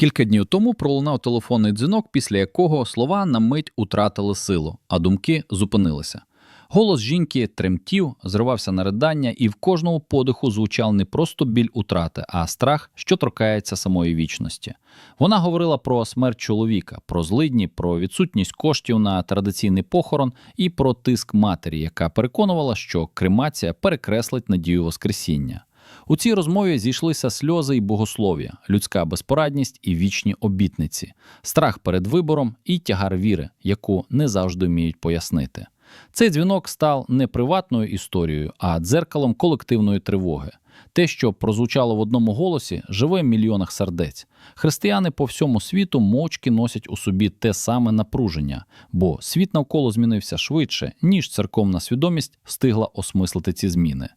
Кілька днів тому пролунав телефонний дзвінок, після якого слова на мить утратили силу, а думки зупинилися. Голос жінки тремтів, зривався на ридання, і в кожному подиху звучав не просто біль утрати, а страх, що торкається самої вічності. Вона говорила про смерть чоловіка, про злидні, про відсутність коштів на традиційний похорон і про тиск матері, яка переконувала, що кремація перекреслить надію Воскресіння. У цій розмові зійшлися сльози і богослов'я, людська безпорадність і вічні обітниці, страх перед вибором і тягар віри, яку не завжди вміють пояснити. Цей дзвінок став не приватною історією, а дзеркалом колективної тривоги. Те, що прозвучало в одному голосі, живе в мільйонах сердець. Християни по всьому світу мовчки носять у собі те саме напруження, бо світ навколо змінився швидше, ніж церковна свідомість встигла осмислити ці зміни.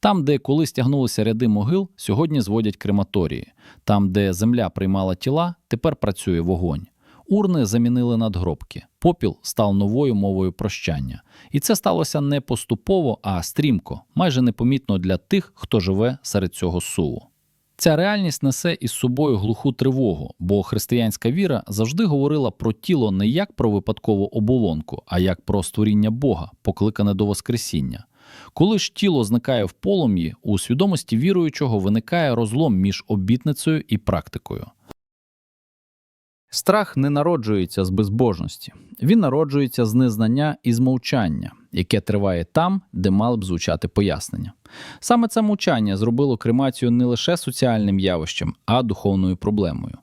Там, де колись тягнулися ряди могил, сьогодні зводять крематорії. Там, де земля приймала тіла, тепер працює вогонь. Урни замінили надгробки. Попіл став новою мовою прощання. І це сталося не поступово, а стрімко, майже непомітно для тих, хто живе серед цього суву. Ця реальність несе із собою глуху тривогу, бо християнська віра завжди говорила про тіло не як про випадкову оболонку, а як про створіння Бога, покликане до Воскресіння. Коли ж тіло зникає в полум'ї, у свідомості віруючого виникає розлом між обітницею і практикою. Страх не народжується з безбожності, він народжується з незнання і з мовчання, яке триває там, де мали б звучати пояснення. Саме це мовчання зробило кремацію не лише соціальним явищем, а духовною проблемою.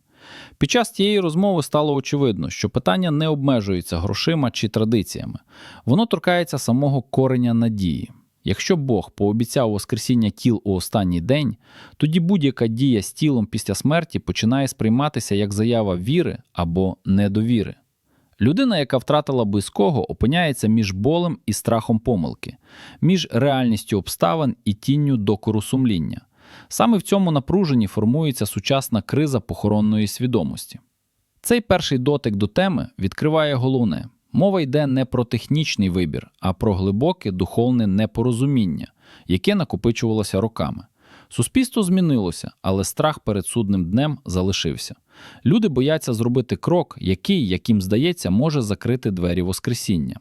Під час тієї розмови стало очевидно, що питання не обмежується грошима чи традиціями, воно торкається самого кореня надії. Якщо Бог пообіцяв Воскресіння тіл у останній день, тоді будь-яка дія з тілом після смерті починає сприйматися як заява віри або недовіри. Людина, яка втратила близького, опиняється між болем і страхом помилки, між реальністю обставин і тінню докору сумління. Саме в цьому напруженні формується сучасна криза похоронної свідомості. Цей перший дотик до теми відкриває головне. Мова йде не про технічний вибір, а про глибоке духовне непорозуміння, яке накопичувалося роками. Суспільство змінилося, але страх перед судним днем залишився. Люди бояться зробити крок, який, яким здається, може закрити двері Воскресіння.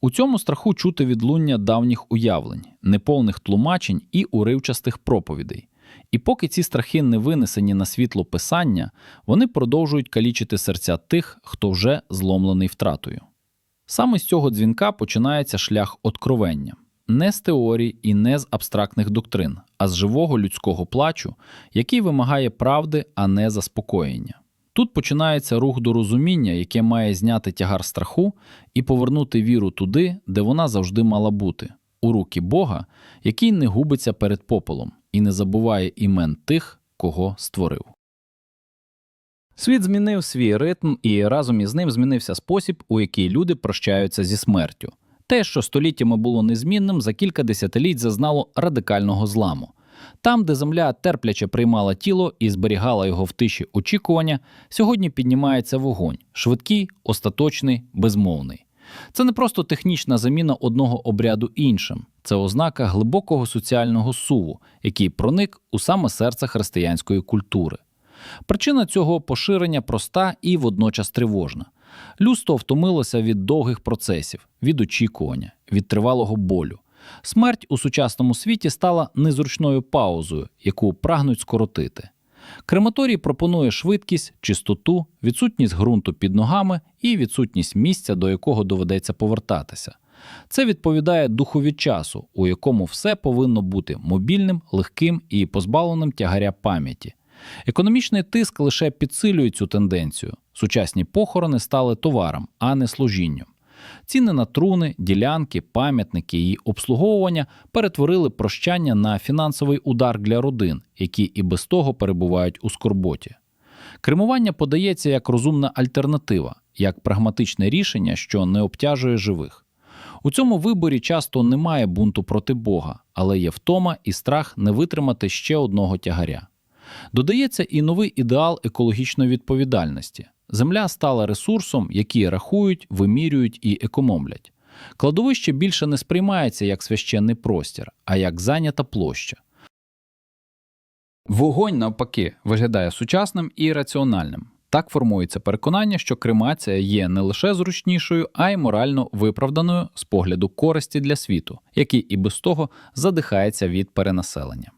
У цьому страху чути відлуння давніх уявлень, неповних тлумачень і уривчастих проповідей. І поки ці страхи не винесені на світло писання, вони продовжують калічити серця тих, хто вже зломлений втратою. Саме з цього дзвінка починається шлях откровення. Не з теорій і не з абстрактних доктрин, а з живого людського плачу, який вимагає правди, а не заспокоєння. Тут починається рух до розуміння, яке має зняти тягар страху і повернути віру туди, де вона завжди мала бути, у руки Бога, який не губиться перед попелом і не забуває імен тих, кого створив. Світ змінив свій ритм, і разом із ним змінився спосіб, у який люди прощаються зі смертю. Те, що століттями було незмінним, за кілька десятиліть зазнало радикального зламу. Там, де земля терпляче приймала тіло і зберігала його в тиші очікування, сьогодні піднімається вогонь швидкий, остаточний, безмовний. Це не просто технічна заміна одного обряду іншим, це ознака глибокого соціального суву, який проник у саме серце християнської культури. Причина цього поширення проста і водночас тривожна. Людство втомилося від довгих процесів, від очікування, від тривалого болю. Смерть у сучасному світі стала незручною паузою, яку прагнуть скоротити. Крематорій пропонує швидкість, чистоту, відсутність ґрунту під ногами і відсутність місця, до якого доведеться повертатися. Це відповідає духові часу, у якому все повинно бути мобільним, легким і позбавленим тягаря пам'яті. Економічний тиск лише підсилює цю тенденцію. Сучасні похорони стали товаром, а не служінням. Ціни на труни, ділянки, пам'ятники і обслуговування перетворили прощання на фінансовий удар для родин, які і без того перебувають у скорботі. Кремування подається як розумна альтернатива, як прагматичне рішення, що не обтяжує живих. У цьому виборі часто немає бунту проти Бога, але є втома і страх не витримати ще одного тягаря. Додається і новий ідеал екологічної відповідальності. Земля стала ресурсом, який рахують, вимірюють і економлять. Кладовище більше не сприймається як священний простір, а як зайнята площа. Вогонь, навпаки, виглядає сучасним і раціональним. Так формується переконання, що кремація є не лише зручнішою, а й морально виправданою з погляду користі для світу, який і без того задихається від перенаселення.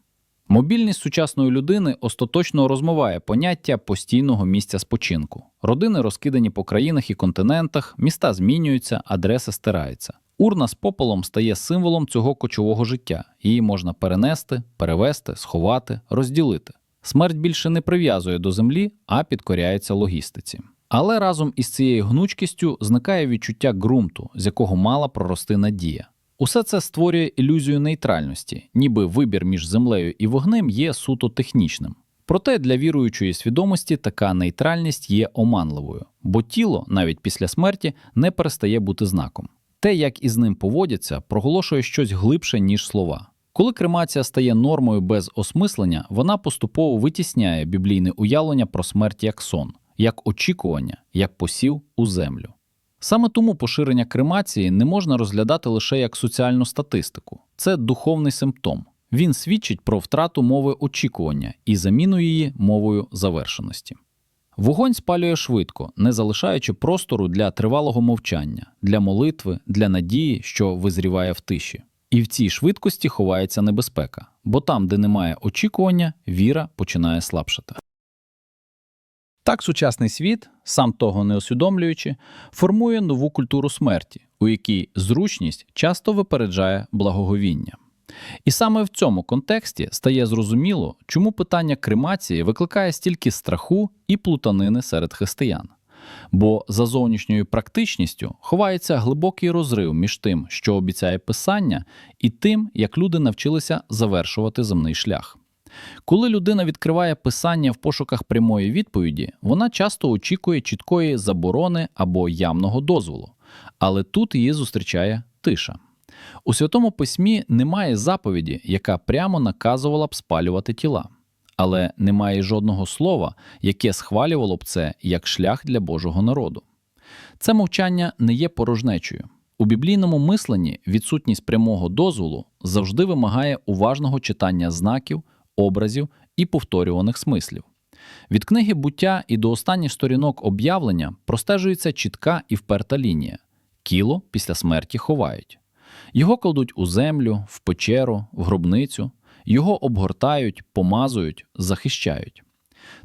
Мобільність сучасної людини остаточно розмиває поняття постійного місця спочинку. Родини розкидані по країнах і континентах, міста змінюються, адреси стираються. Урна з попелом стає символом цього кочового життя. Її можна перенести, перевести, сховати, розділити. Смерть більше не прив'язує до землі, а підкоряється логістиці. Але разом із цією гнучкістю зникає відчуття ґрунту, з якого мала прорости надія. Усе це створює ілюзію нейтральності, ніби вибір між землею і вогнем є суто технічним. Проте для віруючої свідомості така нейтральність є оманливою, бо тіло, навіть після смерті, не перестає бути знаком. Те, як із ним поводяться, проголошує щось глибше, ніж слова. Коли кремація стає нормою без осмислення, вона поступово витісняє біблійне уявлення про смерть як сон, як очікування, як посів у землю. Саме тому поширення кремації не можна розглядати лише як соціальну статистику, це духовний симптом. Він свідчить про втрату мови очікування і заміну її мовою завершеності. Вогонь спалює швидко, не залишаючи простору для тривалого мовчання, для молитви, для надії, що визріває в тиші. І в цій швидкості ховається небезпека, бо там, де немає очікування, віра починає слабшати. Так сучасний світ, сам того не усвідомлюючи, формує нову культуру смерті, у якій зручність часто випереджає благоговіння. І саме в цьому контексті стає зрозуміло, чому питання кремації викликає стільки страху і плутанини серед християн. Бо за зовнішньою практичністю ховається глибокий розрив між тим, що обіцяє писання, і тим, як люди навчилися завершувати земний шлях. Коли людина відкриває писання в пошуках прямої відповіді, вона часто очікує чіткої заборони або явного дозволу, але тут її зустрічає тиша. У святому письмі немає заповіді, яка прямо наказувала б спалювати тіла, але немає жодного слова, яке схвалювало б це як шлях для Божого народу. Це мовчання не є порожнечою. У біблійному мисленні відсутність прямого дозволу завжди вимагає уважного читання знаків, образів і повторюваних смислів. Від книги буття і до останніх сторінок об'явлення простежується чітка і вперта лінія. Кіло після смерті ховають. Його кладуть у землю, в печеру, в гробницю, його обгортають, помазують, захищають.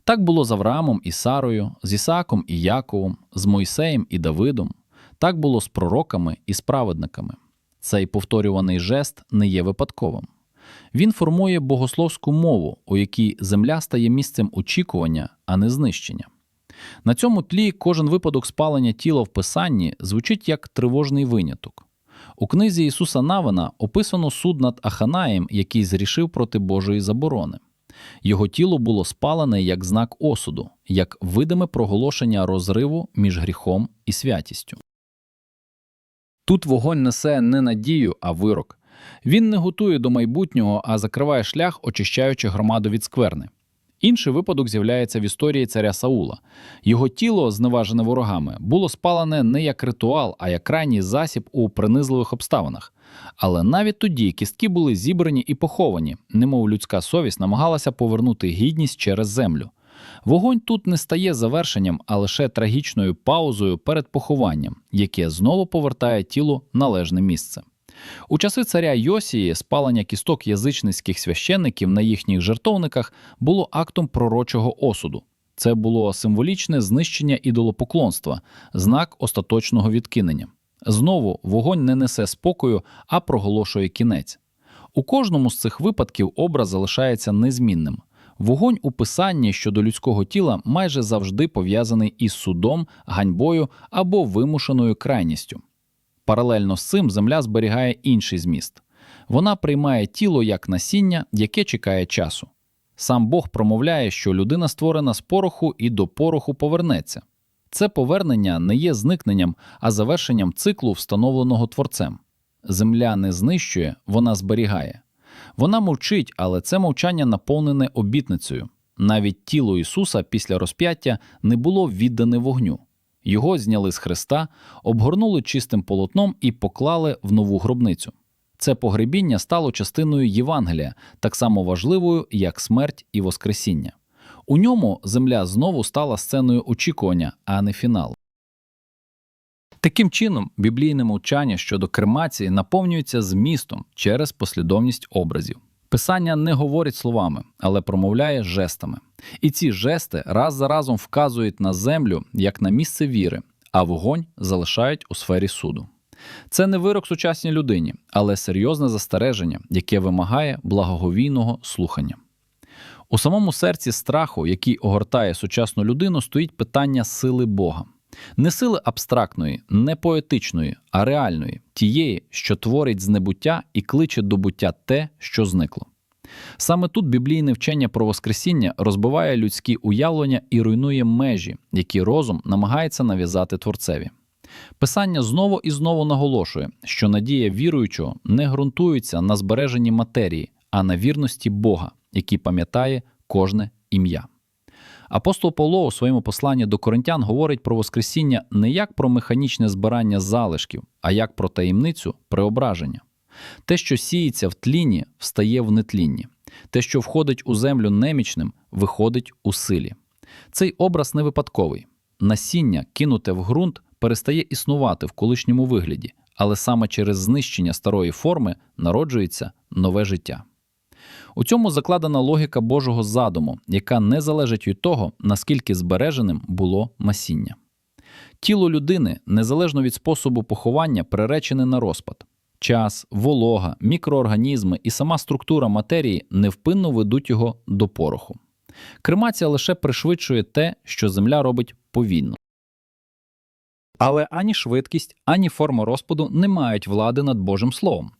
Так було з Авраамом і Сарою, з Ісааком і Яковом, з Мойсеєм і Давидом, так було з пророками і справедниками. Цей повторюваний жест не є випадковим. Він формує богословську мову, у якій земля стає місцем очікування, а не знищення. На цьому тлі кожен випадок спалення тіла в писанні звучить як тривожний виняток. У книзі Ісуса Навина описано суд над Аханаєм, який зрішив проти Божої заборони. Його тіло було спалене як знак осуду, як видиме проголошення розриву між гріхом і святістю. Тут вогонь несе не надію, а вирок. Він не готує до майбутнього, а закриває шлях, очищаючи громаду від скверни. Інший випадок з'являється в історії царя Саула. Його тіло, зневажене ворогами, було спалене не як ритуал, а як крайній засіб у принизливих обставинах. Але навіть тоді кістки були зібрані і поховані, немов людська совість намагалася повернути гідність через землю. Вогонь тут не стає завершенням, а лише трагічною паузою перед похованням, яке знову повертає тілу належне місце. У часи царя Йосії спалення кісток язичницьких священників на їхніх жертовниках було актом пророчого осуду. Це було символічне знищення ідолопоклонства, знак остаточного відкинення. Знову вогонь не несе спокою, а проголошує кінець. У кожному з цих випадків образ залишається незмінним. Вогонь у писанні щодо людського тіла майже завжди пов'язаний із судом, ганьбою або вимушеною крайністю. Паралельно з цим земля зберігає інший зміст. Вона приймає тіло як насіння, яке чекає часу. Сам Бог промовляє, що людина створена з пороху і до пороху повернеться. Це повернення не є зникненням, а завершенням циклу, встановленого творцем. Земля не знищує, вона зберігає. Вона мовчить, але це мовчання наповнене обітницею. Навіть тіло Ісуса після розп'яття не було віддане вогню. Його зняли з хреста, обгорнули чистим полотном і поклали в нову гробницю. Це погребіння стало частиною Євангелія, так само важливою, як смерть і Воскресіння. У ньому земля знову стала сценою очікування, а не фіналу. Таким чином, біблійне мовчання щодо кремації наповнюється змістом через послідовність образів. Писання не говорить словами, але промовляє жестами. І ці жести раз за разом вказують на землю як на місце віри, а вогонь залишають у сфері суду. Це не вирок сучасній людині, але серйозне застереження, яке вимагає благоговійного слухання. У самому серці страху, який огортає сучасну людину, стоїть питання сили Бога. Не сили абстрактної, не поетичної, а реальної, тієї, що творить з небуття і кличе до буття те, що зникло. Саме тут біблійне вчення про Воскресіння розбиває людські уявлення і руйнує межі, які розум намагається нав'язати творцеві. Писання знову і знову наголошує, що надія віруючого не ґрунтується на збереженні матерії, а на вірності Бога, який пам'ятає кожне ім'я. Апостол Павло у своєму посланні до коринтян говорить про Воскресіння не як про механічне збирання залишків, а як про таємницю преображення. Те, що сіється в тлінні, встає в нетлінні. Те, що входить у землю немічним, виходить у силі. Цей образ не випадковий. Насіння, кинуте в ґрунт, перестає існувати в колишньому вигляді, але саме через знищення старої форми народжується нове життя. У цьому закладена логіка Божого задуму, яка не залежить від того, наскільки збереженим було насіння. Тіло людини, незалежно від способу поховання, приречене на розпад. Час, волога, мікроорганізми і сама структура матерії невпинно ведуть його до пороху. Кремація лише пришвидшує те, що земля робить повільно. Але ані швидкість, ані форма розпаду не мають влади над Божим Словом.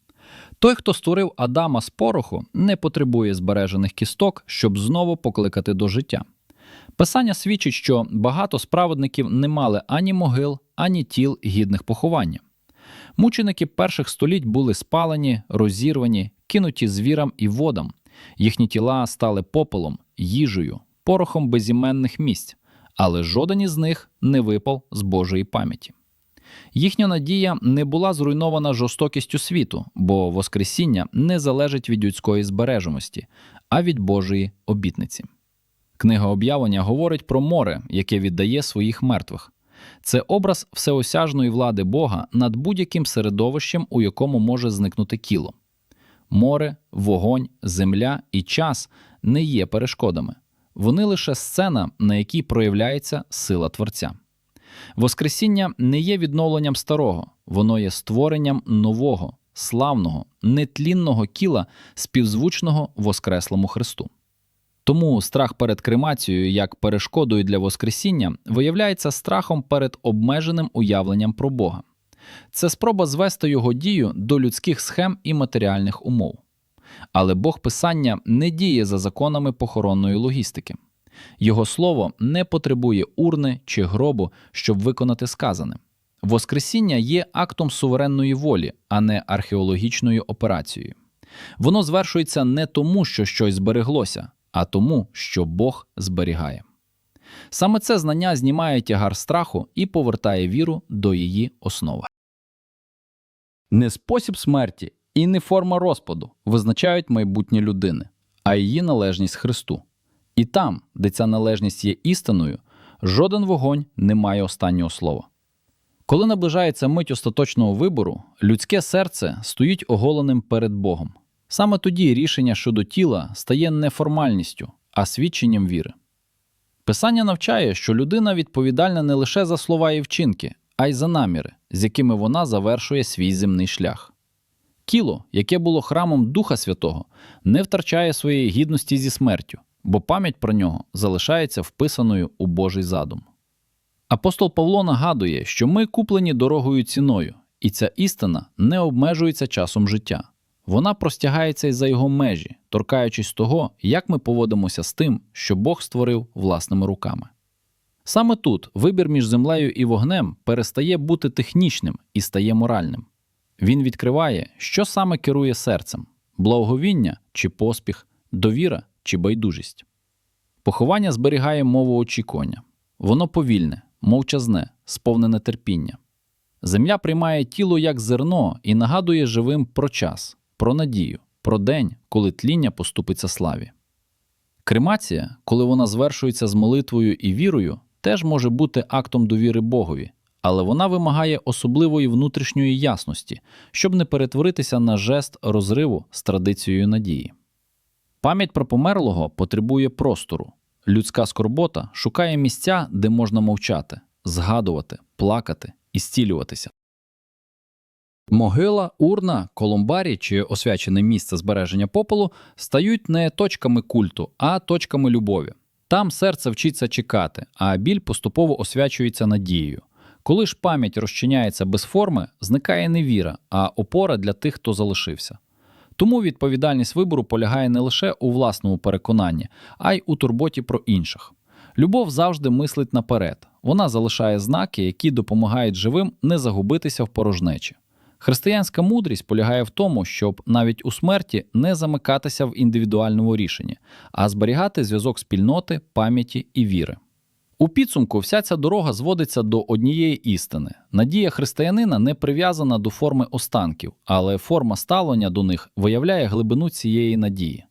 Той, хто створив Адама з пороху, не потребує збережених кісток, щоб знову покликати до життя. Писання свідчить, що багато справедників не мали ані могил, ані тіл гідних поховання. Мученики перших століть були спалені, розірвані, кинуті звірам і водам. Їхні тіла стали попелом, їжею, порохом безіменних місць, але жоден із них не випав з Божої пам'яті. Їхня надія не була зруйнована жорстокістю світу, бо Воскресіння не залежить від людської збереженості, а від Божої обітниці. Книга об'явлення говорить про море, яке віддає своїх мертвих. Це образ всеосяжної влади Бога над будь-яким середовищем, у якому може зникнути кіло. Море, вогонь, земля і час не є перешкодами, вони лише сцена, на якій проявляється сила Творця. Воскресіння не є відновленням старого, воно є створенням нового, славного, нетлінного кіла, співзвучного Воскреслому Христу. Тому страх перед кремацією як перешкодою для Воскресіння виявляється страхом перед обмеженим уявленням про Бога. Це спроба звести його дію до людських схем і матеріальних умов. Але Бог Писання не діє за законами похоронної логістики. Його слово не потребує урни чи гробу, щоб виконати сказане. Воскресіння є актом суверенної волі, а не археологічною операцією. Воно звершується не тому, що щось збереглося, а тому, що Бог зберігає. Саме це знання знімає тягар страху і повертає віру до її основи. Не спосіб смерті і не форма розпаду визначають майбутнє людини, а її належність Христу. І там, де ця належність є істиною, жоден вогонь не має останнього слова. Коли наближається мить остаточного вибору, людське серце стоїть оголеним перед Богом. Саме тоді рішення щодо тіла стає не формальністю, а свідченням віри. Писання навчає, що людина відповідальна не лише за слова і вчинки, а й за наміри, з якими вона завершує свій земний шлях. Тіло, яке було храмом Духа Святого, не втрачає своєї гідності зі смертю, бо пам'ять про нього залишається вписаною у Божий задум. Апостол Павло нагадує, що ми куплені дорогою ціною, і ця істина не обмежується часом життя. Вона простягається й за його межі, торкаючись того, як ми поводимося з тим, що Бог створив власними руками. Саме тут вибір між землею і вогнем перестає бути технічним і стає моральним. Він відкриває, що саме керує серцем благовіння чи поспіх, довіра чи байдужість. Поховання зберігає мову очікування, воно повільне, мовчазне, сповнене терпіння. Земля приймає тіло як зерно і нагадує живим про час, про надію, про день, коли тління поступиться славі. Кремація, коли вона звершується з молитвою і вірою, теж може бути актом довіри Богові, але вона вимагає особливої внутрішньої ясності, щоб не перетворитися на жест розриву з традицією надії. Пам'ять про померлого потребує простору. Людська скорбота шукає місця, де можна мовчати, згадувати, плакати і зцілюватися. Могила, урна, колумбарій чи освячене місце збереження попелу стають не точками культу, а точками любові. Там серце вчиться чекати, а біль поступово освячується надією. Коли ж пам'ять розчиняється без форми, зникає невіра, а опора для тих, хто залишився. Тому відповідальність вибору полягає не лише у власному переконанні, а й у турботі про інших. Любов завжди мислить наперед. Вона залишає знаки, які допомагають живим не загубитися в порожнечі. Християнська мудрість полягає в тому, щоб навіть у смерті не замикатися в індивідуальному рішенні, а зберігати зв'язок спільноти, пам'яті і віри. У підсумку вся ця дорога зводиться до однієї істини. Надія християнина не прив'язана до форми останків, але форма ставлення до них виявляє глибину цієї надії.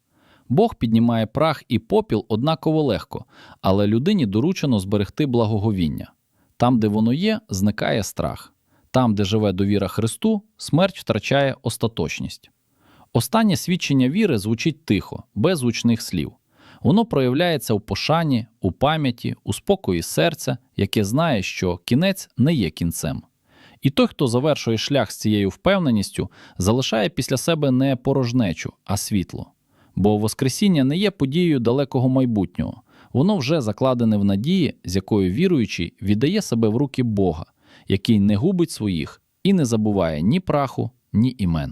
Бог піднімає прах і попіл однаково легко, але людині доручено зберегти благоговіння. Там, де воно є, зникає страх. Там, де живе довіра Христу, смерть втрачає остаточність. Останнє свідчення віри звучить тихо, без гучних слів. Воно проявляється у пошані, у пам'яті, у спокої серця, яке знає, що кінець не є кінцем. І той, хто завершує шлях з цією впевненістю, залишає після себе не порожнечу, а світло. Бо Воскресіння не є подією далекого майбутнього, воно вже закладене в надії, з якою віруючий віддає себе в руки Бога, який не губить своїх і не забуває ні праху, ні імен.